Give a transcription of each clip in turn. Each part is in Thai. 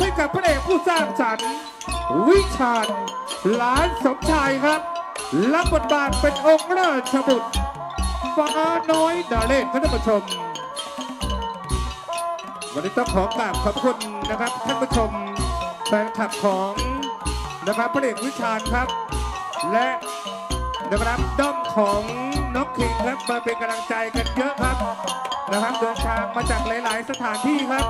ให้กับพระเอกผู้สร้างสรรค์วิชาญหลานสมชายครับ รับบทบาทเป็นองค์ราชบุตรฟ้าน้อยดาเลนท่านผู้ชม วันนี้ต้องขอกราบขอบคุณนะครับท่านผู้ชมแฟนคลับของนะครับพระเอกวิชาญครับ และนะครับด้อมของน้องคิงครับมาเป็นกำลังใจกันเยอะครับนะครับเดินทางมาจากหลาย ๆ สถานที่ครับ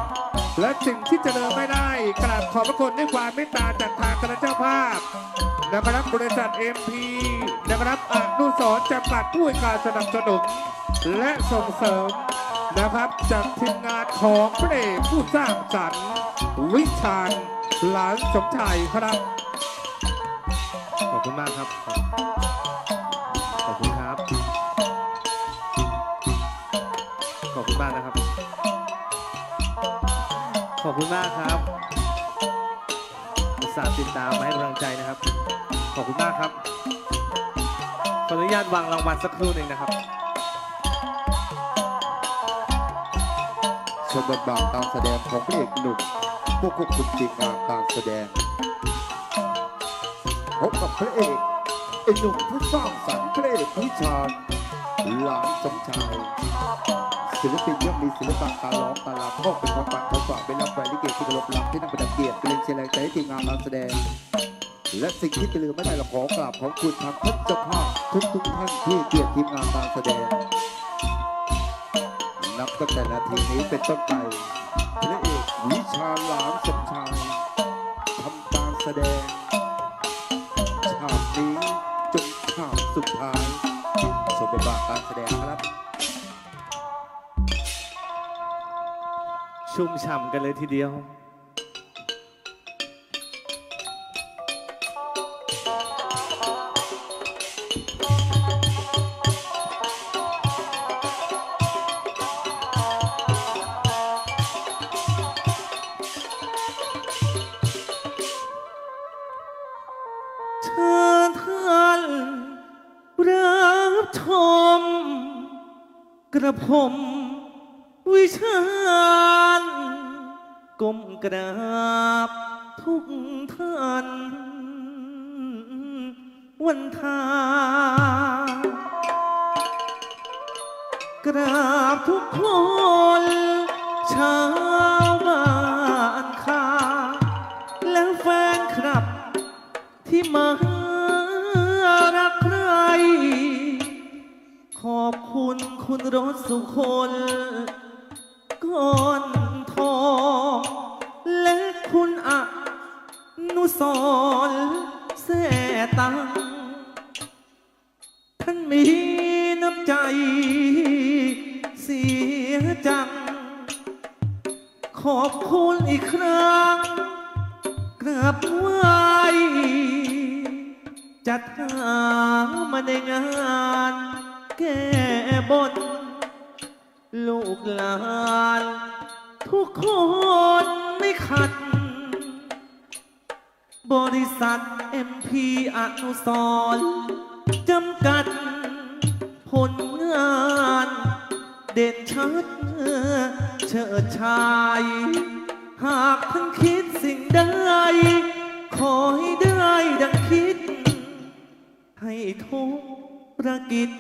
และสิ่งที่เจริญไม่ได้กราบขอบพระคุณด้วยความเมตตาจากทางคณะเจ้าภาพนะครับบริษัทเอ็มพีนะครับอนุสรจำกัดผู้ให้การสนับสนุนและส่งเสริมนะครับจากทีมงานของพระเอกผู้สร้างสรรค์วิชาญหลานสมชายครับ ขอบคุณมากครับ ขอบคุณครับ ขอบคุณมากนะ อบคุณมากครับอุตส่าห์ติดตามมาให้กำลังใจนะครับ ขอบคุณมากครับ ขออนุญาตวางรางวัลสักครู่หนึ่งนะครับชมบทบาทการแสดงของพระเอกหนุ่มผู้ควบคุมทีมงานการแสดงพบกับพระเอกไอหนุ่มผู้สร้างสรรค์เพระเอกวิชาญหลานสมชาย ศิลปินย่อมมีศิลปะการร้องการรำก็เป็นของฝากของฝากเป็นรับแฟนลิเกที่เคารพรักที่นั่งประดับเกียรติเป็นเชียร์แรงใจให้ทีมงานการแสดง และสิ่งที่จะลืมไม่ได้เราขอกราบขอบคุณทางท่านเจ้าภาพทุกทุกท่านที่เกียรติทีมงานการแสดง นับตั้งแต่นาทีนี้เป็นต้นไปพระเอกวิชาหลานสมชายทำการแสดงฉากนี้จนฉากสุดท้ายสมบทบาทการแสดง ชุ่มฉ่ำกันเลยทีเดียว เชิญท่านรับชมกระผม วิชาญก้มกราบทุกท่านวันทากราบทุกคนชาวบ้านคาและแฟนคลับที่มารักใคร ขอบคุณคุณรถสุคน ก้อนทอง และคุณอนุสรณ์แสตัง ท่านมีน้ำใจเสียจัง ขอบคุณอีกครั้งกราบไหวจัดหามาในงาน แก้บน ลูกหลาน ทุกคนไม่ขัด บริษัท MP อนุสรจำกัด ผลงาน เด่นชัดเชิดชาย หากท่านคิดสิ่งใดขอให้ได้ดังคิด ให้ทุกรกิจ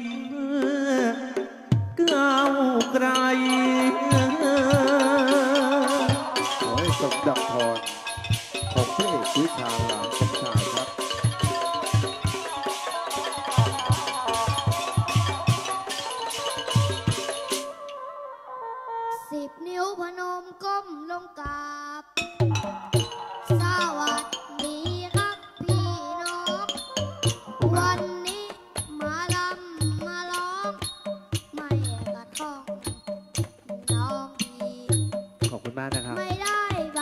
คุณมากนะครับ ไม่ได้ใบ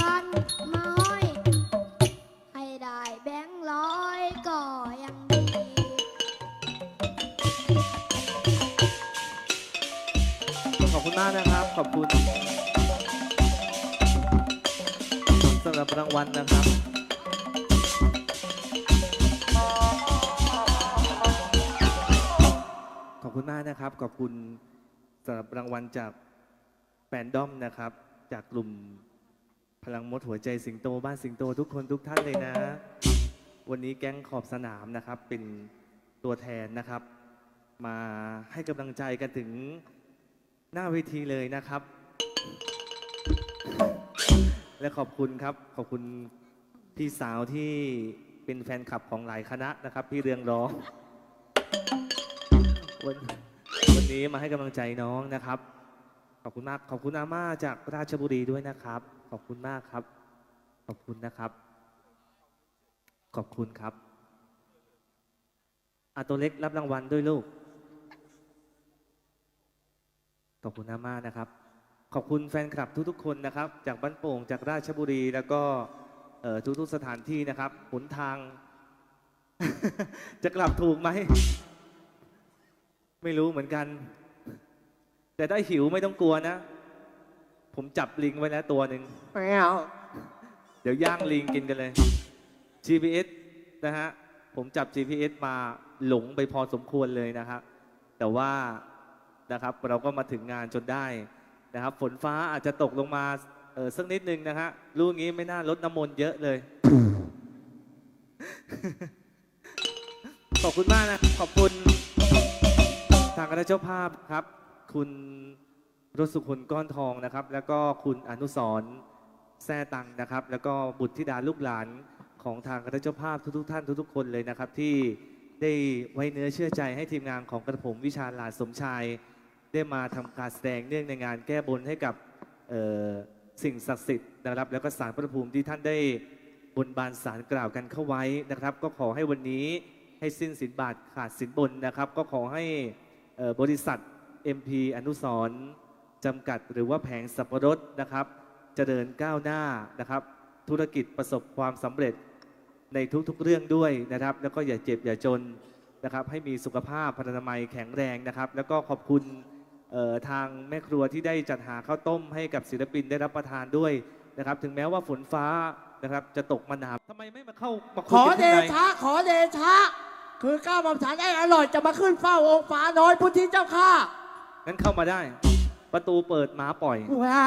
พันมาห้อยให้ได้แบงค์ร้อยก็ยังดี ขอบคุณมากนะครับ ขอบคุณสำหรับรางวัลนะครับขอบคุณมากนะครับ ขอบคุณสำหรับรางวัลจากแฟนดอมนะครับ จากกลุ่มพลังมดหัวใจสิงโตบ้านสิงโตทุกคนทุกท่านเลยนะ วันนี้แก๊งขอบสนามนะครับ เป็นตัวแทนนะครับ มาให้กำลังใจกันถึงหน้าเวทีเลยนะครับ และขอบคุณครับขอบคุณพี่สาวที่เป็นแฟนคลับของหลายคณะนะครับ พี่เรืองร้องวันวันนี้มาให้กำลังใจน้องนะครับ ขอบคุณมาก ขอบคุณอาม่าจากราชบุรีด้วยนะครับ ขอบคุณมากครับ ขอบคุณนะครับ ขอบคุณครับอาตัวเล็กรับรางวัลด้วยลูก ขอบคุณอาม่านะครับ ขอบคุณแฟนคลับทุกๆคนนะครับ จากบ้านโป่งจากราชบุรีแล้วก็ทุกๆสถานที่นะครับหนทาง จะกลับถูกไหม ไม่รู้เหมือนกัน แต่ได้หิวไม่ต้องกลัวนะ ผมจับลิงไว้แล้วตัวหนึ่งไม่เอาเดี๋ยวย่างลิงกินกันเลย GPS นะฮะ ผมจับ GPS มาหลงไปพอสมควรเลยนะครับ แต่ว่านะครับเราก็มาถึงงานจนได้นะครับ ฝนฟ้าอาจจะตกลงมาเออสักนิดนึงนะฮะรู้งี้ไม่น่าลดน้ำมนต์เยอะเลย ขอบคุณมากนะ ขอบคุณทางคณะเจ้าภาพครับ คุณรสสุคนก้อนทองนะครับ แล้วก็คุณอนุสรแซ่ตังนะครับ แล้วก็บุตรธิดาลูกหลานของทางคณะเจ้าภาพทุกๆท่านทุกๆคนเลยนะครับ ที่ได้ไว้เนื้อเชื่อใจให้ทีมงานของกระผมวิชาลาดสมชาย ได้มาทำการแสดงเนื่องในงานแก้บนให้กับสิ่งศักดิ์สิทธิ์นะครับ แล้วก็สารพระภูมิที่ท่านได้บนบานสารกล่าวกันเข้าไว้นะครับ ก็ขอให้วันนี้ให้สิ้นสินบาทขาดสินบนนะครับ ก็ขอให้บริษัท MP อนุสรณ์จำกัดหรือว่าแผงสับปะรดนะครับเจริญก้าวหน้านะครับ ธุรกิจประสบความสำเร็จในทุกๆเรื่องด้วยนะครับ แล้วก็อย่าเจ็บอย่าจนนะครับ ให้มีสุขภาพพรรณนามัยแข็งแรงนะครับ แล้วก็ขอบคุณเอ่อทางแม่ครัวที่ได้จัดหาข้าวต้มให้กับศิลปินได้รับประทานด้วยนะครับ ถึงแม้ว่าฝนฟ้านะครับจะตกมาหนาวทำไมไม่มาเข้ามาขคุยอกันเดข้างในชะขอเดชะ คือก้าวหม่อมฉันไอ้อร่อยจะมาขึ้นเฝ้าองค์ฟ้าน้อยพุทธิเจ้าข้า งั้นเข้ามาได้ ประตูเปิดหมาปล่อย ว้า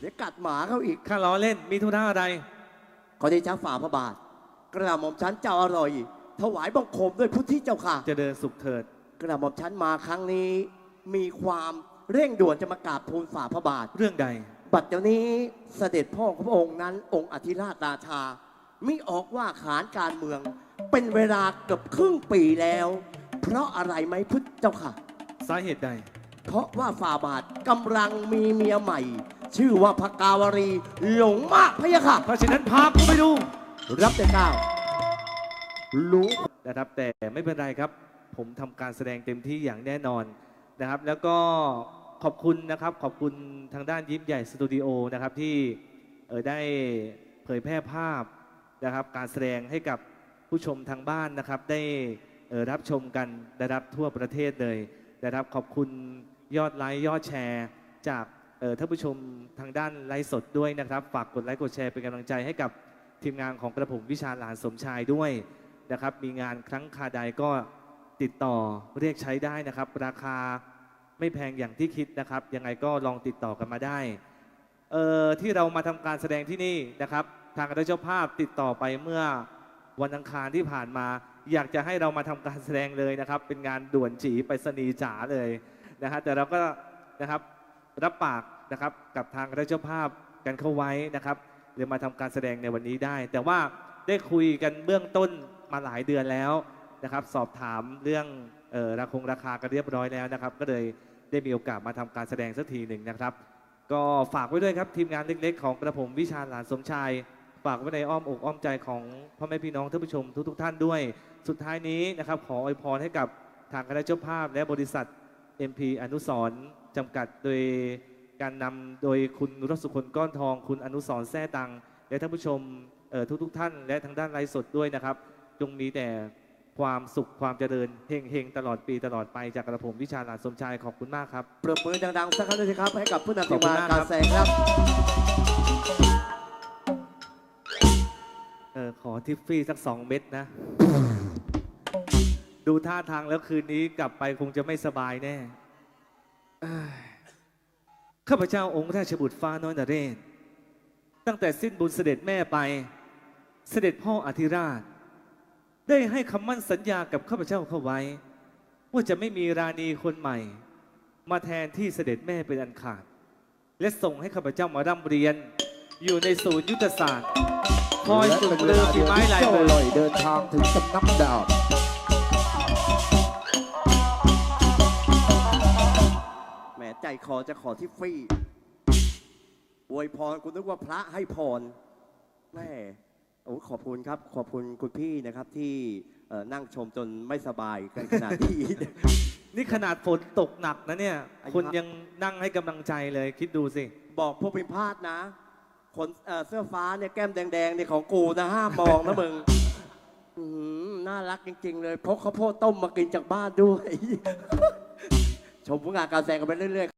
เดี๋ยวกัดหมาเขาอีก ข้าล้อเล่น มีธุระอะไร ขอเดชะฝ่าพระบาท กระหม่อมฉันเจ้าอร่อย ถวายบังคมด้วยพุทธิเจ้าค่ะเจะเดินสุขเถิด กระหม่อมฉันมาครั้งนี้ มีความเร่งด่วนจะมากราบทูลฝ่าพระบาท เรื่องใด บัดเดี๋ยวนี้เสด็จพ่อของพระองค์นั้น องค์อธิราชราชามิออกว่าขานการเมือง เป็นเวลาเกือบครึ่งปีแล้ว เพราะอะไรไหมพุทธเจ้าค่ะ สาเหตุใด เพราะว่าฝ่าบาทกำลังมีเมียใหม่ ชื่อว่าพกาวรีหลงมากพะยะค่ะ เพราะฉะนั้นพากูไปดู รับแต่ก้าวรู้นะครับ แต่ไม่เป็นไรครับ ผมทำการแสดงเต็มที่อย่างแน่นอนนะครับ แล้วก็ขอบคุณนะครับ ขอบคุณทางด้านยิ้มใหญ่สตูดิโอนะครับที่เออได้เผยแพร่ภาพนะครับ การแสดงให้กับผู้ชมทางบ้านนะครับ ได้เอ่อรับชมกันนะครับทั่วประเทศเลย นะครับขอบคุณยอดไลค์ยอดแชร์ จากท่านผู้ชมทางด้านไลฟ์สดด้วยนะครับ ฝากกดไลค์กดแชร์เป็นกำลังใจให้กับทีมงานของกระผมวิชาหลานสมชายด้วยนะครับ มีงานครั้งคาใดก็ติดต่อเรียกใช้ได้นะครับ ราคาไม่แพงอย่างที่คิดนะครับ ยังไงก็ลองติดต่อกันมาได้เอ่อที่เรามาทำการแสดงที่นี่นะครับ ทางคณะเจ้าภาพติดต่อไปเมื่อวันอังคารที่ผ่านมา อยากจะให้เรามาทำการแสดงเลยนะครับ เป็นงานด่วนจีไปรษณีจ๋าเลยนะฮะแต่เราก็นะครับรับปากนะครับกับทางคณะเจ้าภาพกันเข้าไว้นะครับเลยมาทำการแสดงในวันนี้ได้ แต่ว่าได้คุยกันเบื้องต้นมาหลายเดือนแล้วนะครับ สอบถามเรื่องออราคงราคากันเรียบร้อยแล้วนะครับ ก็เลยได้มีโอกาสมาทำการแสดงสักทีหนึ่งนะครับ ก็ฝากไว้ด้วยครับทีมงานเล็กๆ ของกระผมวิชาหลานสมชาย ฝากไว้ในอ้อมอกอ้อมใจของพ่อแม่พี่น้องท่านผู้ชมทุกๆท่านด้วย สุดท้ายนี้นะครับขออวยพรให้กับทางคณะเจ้าภาพ และบริษัท MP อนุสรณ์จำกัดโดยการนำโดยคุณรสสุคนก้อนทอง คุณอนุสรณ์แซ่ตัง และท่านผู้ชมเอ่อทุกๆท่าน และทางด้านไลฟ์สดด้วยนะครับ จงมีแต่ความสุขความเจริญเฮงๆ ตลอดปีตลอดไปจากกระผมวิชาหลานสมชายขอบคุณมากครับปรบมือดังๆสักครั้งด้วยสิครับ ให้กับผู้นำทีมงานขอบคุณมากการครับแสดงครับ ออขอทิฟฟี่สักสองเม็ดนะ ดูท่าทางแล้วคืนนี้กลับไปคงจะไม่สบายแน่ข้าพเจ้าองค์ราชบุตรฟ้าน้อยนเรศ ตั้งแต่สิ้นบุญเสด็จแม่ไป เสด็จพ่ออธิราช ได้ให้คำมั่นสัญญากับข้าพเจ้าเข้าไว้ ว่าจะไม่มีราณีคนใหม่ มาแทนที่เสด็จแม่เป็นอันขาด และส่งให้ข้าพเจ้ามาร่ำเรียนอยู่ในศูนย์ยุทธศาสตร์ คอยฝึกเรือฝีไม้ลายเจ้ามือลอยเดินทางถึงสำนักดาบแหมใจคอจะขอที่ฟรีอวยพรคุณนึกว่าพระให้พรแม่โอ้ขอบคุณครับ ขอบคุณคุณพี่นะครับที่เอ่อนั่งชมจนไม่สบายกันขนาดนี้นี่ขนาดฝนตกหนักนะเนี่ยไอ้คนครับยังนั่งให้กำลังใจเลยคิดดูสิ บอกพวกพิมพาทนะ ขนเอ่อเสื้อฟ้าเนี่ยแก้มแดงๆเนี่ยของกูนะห้ามมองนะมึงอื้อหือน่ารักจริง ๆ เลยพกข้าวโพดต้มมากินจากบ้านด้วย ชมผลงานการแสดงกันไปเรื่อยๆ